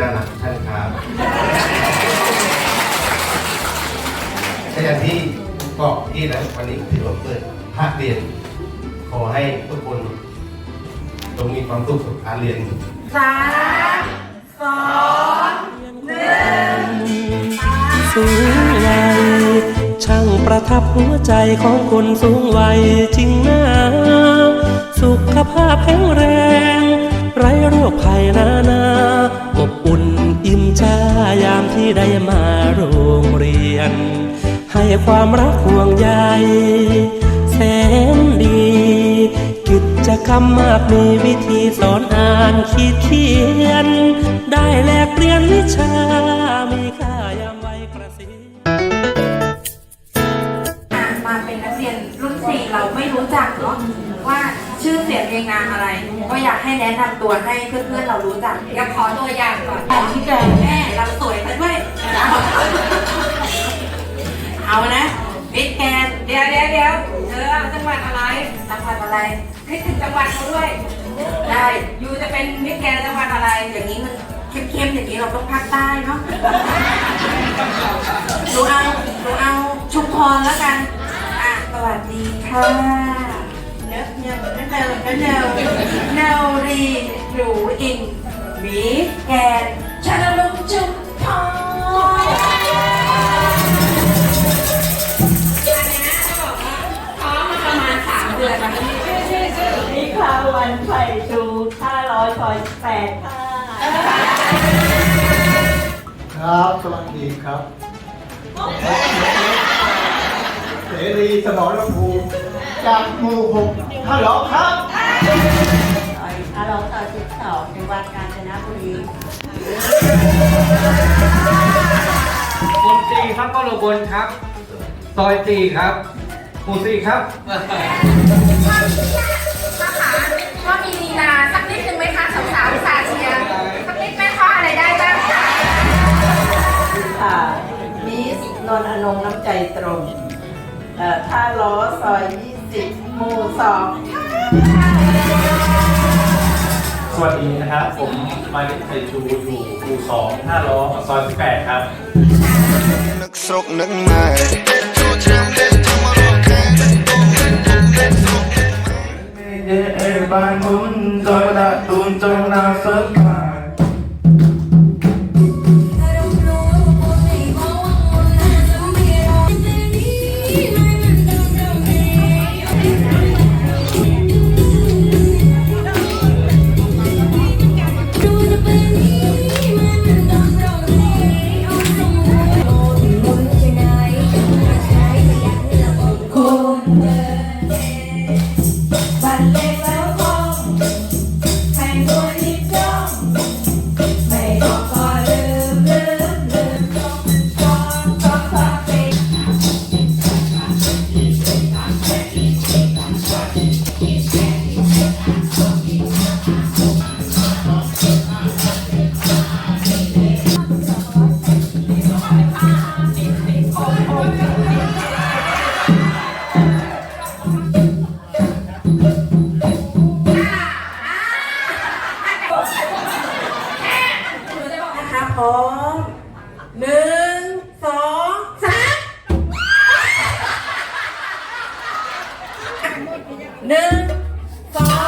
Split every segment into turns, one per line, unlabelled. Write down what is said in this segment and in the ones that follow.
น่ารักทุกท่านครับก็อย่างที่บอกที่นะวันนี้ถือว่าเปิดภาคเรียน ขอให้ทุกคนจงมีความสุขกับการเรียน
สามสองหนึ่ง
สูงวัยช่างประทับหัวใจของคนสูงวัยจริงนะสุขภาพแข็งแรง ไร้โรคภัยนา ได้มาโรงเรียน ให้ความรักห่วงใยแสนดี กิจกรรมมากมีวิธีสอนอ่านขีดเขียน ได้แลกเปลี่ยนวิชา มีค่ายามวัยกระสิ
อะมาเป็นนักเรียนรุ่นสี่เราไม่รู้จักเนาะว่าชื่อเสียงเรียงนามอะไร ก็อยากให้แนะนำตัวให้เพื่อนๆเรารู้จักอยากขอตัวอย่างก่อนแต่ที่แก วัดอะไรคิดถึงจังหวัดเขาด้วย ได้ยูจะเป็นมิสแกนจังหวัดอะไร อย่างนี้มันเข้มๆอย่างนี้เราต้องภาคใต้เนาะหนูเอาหนูเอาชุมพรแล้วกัน อะสวัสดีค่ะเนอะเนอะเนอะเนอะเนอะเนอะเนอะรีหนูอินมีแกนชาล ด
ค่ะ ค
รับสวัสดีครับเสรีสมรภูมิจากหมู่หกฮัลโหลครับ
ซอยห้าร้อยซอยสิบสองจังหวัดกาญจนบุรี
หมู่สี่ครับก็โลบนครับซอยสี่ครับหมู่สี่ครับ
ตรงเอ่อท่าล้อซอยยี่สิบหมู่สอง
สวัสดีนะครับ ผมมานิตไทยชูอยู่หมู่สองห้าล้อซอยสิบแปดครับ
នឹកស្រុកនឹកម៉ែចូលឆ្នាំលេងធម្មរកខែនឹកស្រុក
bangun Zola tun Zola sekar
บั หนึ่งสอง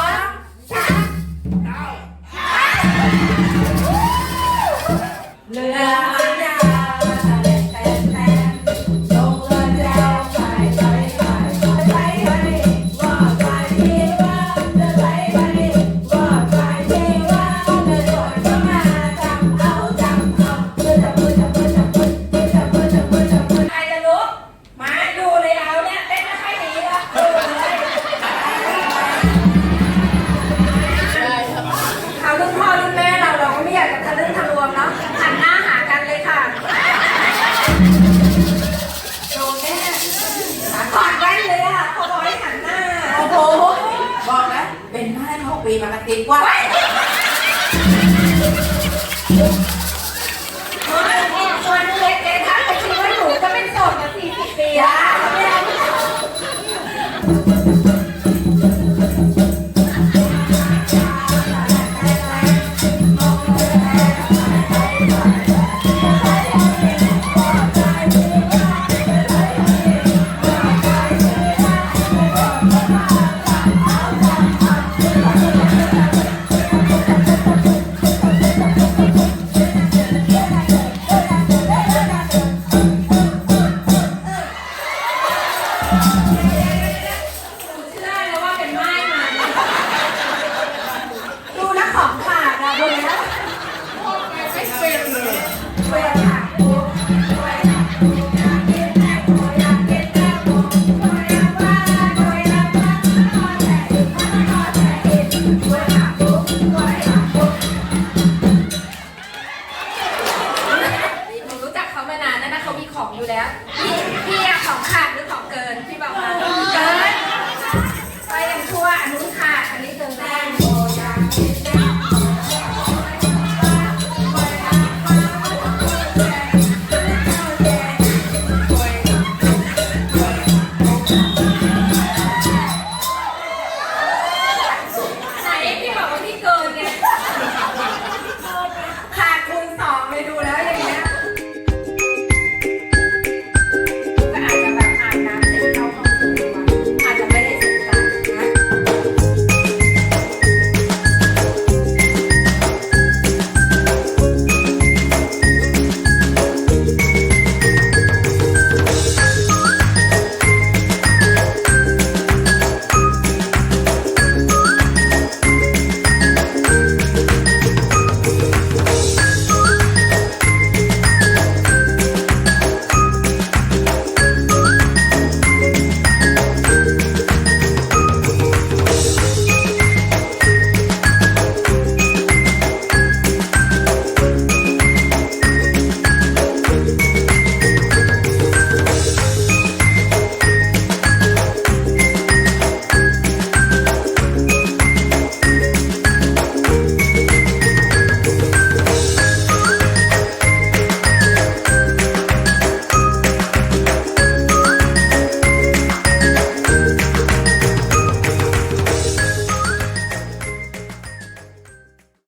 ปีมากระติกว่าตัวนึงเล็กเองถ้าใครคิดว่าหนูจะเป็นโสดมาสี่สิบปีแล้ว อยู่แล้วพี่พี่อะของขาด